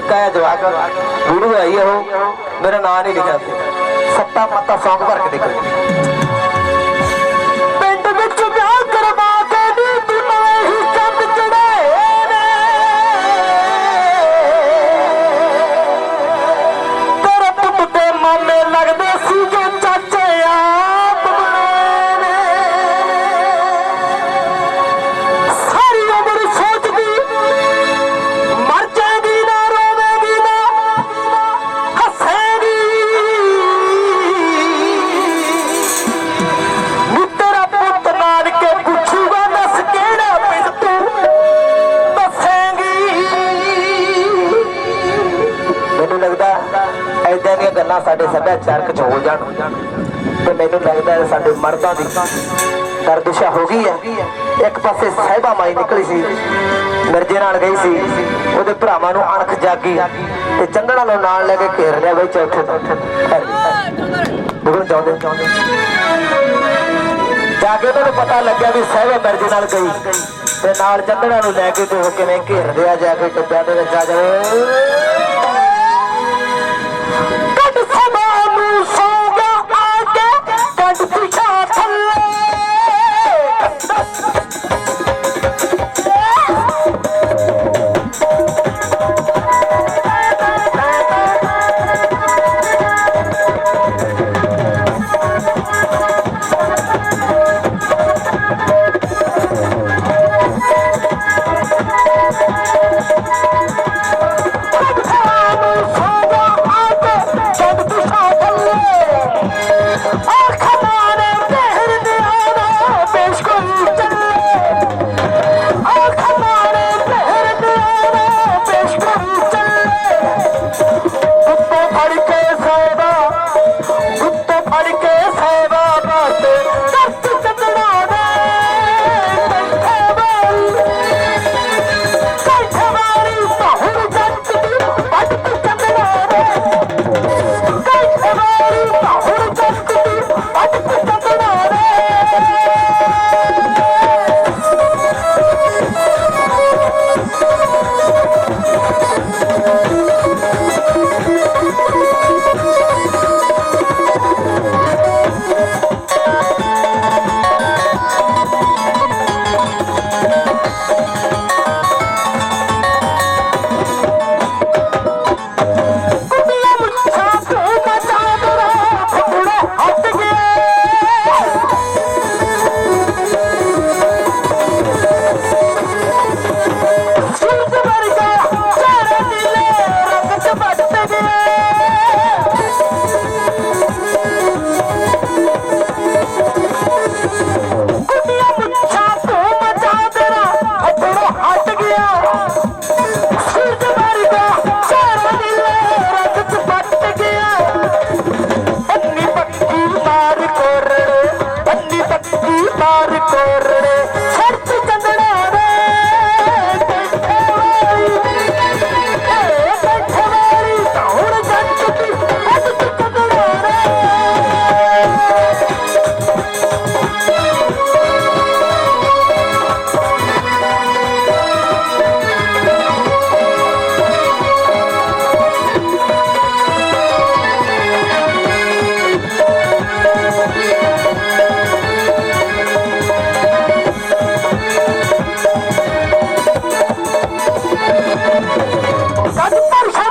ਨਿੱਕਾ ਜਿਹਾ ਜਵਾਕ ਵੀਡੀਓ ਆਈ ਉਹ। ਮੇਰਾ ਨਾਂ ਨਹੀਂ ਲਿਖਿਆ ਸੀ। ਸੱਤਾ ਮੱਤਾ ਸੌਂਗ ਭਰ ਕੇ ਦੇਖੋ ਸੱਭਿਆਚਾਰਕ ਚ ਹੋ ਜਾਣ। ਤੇ ਮੈਨੂੰ ਲੱਗਦਾ ਹੈ ਸਾਡੇ ਮਰਦਾਂ ਦੀ ਦਰਦਿਸ਼ਾ ਹੋ ਗਈ ਹੈ। ਇੱਕ ਪਾਸੇ ਸਾਹਿਬਾ ਮਾਈ ਨਿਕਲੀ ਸੀ, ਮਿਰਜੇ ਨਾਲ ਗਈ ਸੀ, ਉਹਦੇ ਭਰਾਵਾਂ ਨੂੰ ਅਣਖ ਜਾਗੀ। ਤੇ ਚੰਦੜਾ ਨੂੰ ਨਾਲ ਲੈ ਕੇ ਘੇਰ ਲਿਆ ਬਈ ਚੌਥੇ ਤੋਂ। ਚਾਹੁੰਦੇ ਜਾ ਕੇ ਉਹਨੂੰ ਪਤਾ ਲੱਗਿਆ ਵੀ ਸਾਹਿਬਾ ਮਿਰਜੇ ਨਾਲ ਗਈ। ਤੇ ਨਾਲ ਚੰਦੜਾ ਨੂੰ ਲੈ ਕੇ ਤੇ ਉਹ ਕਿਵੇਂ ਘੇਰਦੇ ਆ ਜਾ ਕੇ ਟੱਬਿਆਂ ਦੇ ਵਿੱਚ ਆ ਜਾਵੇ। Sadhu Sadhu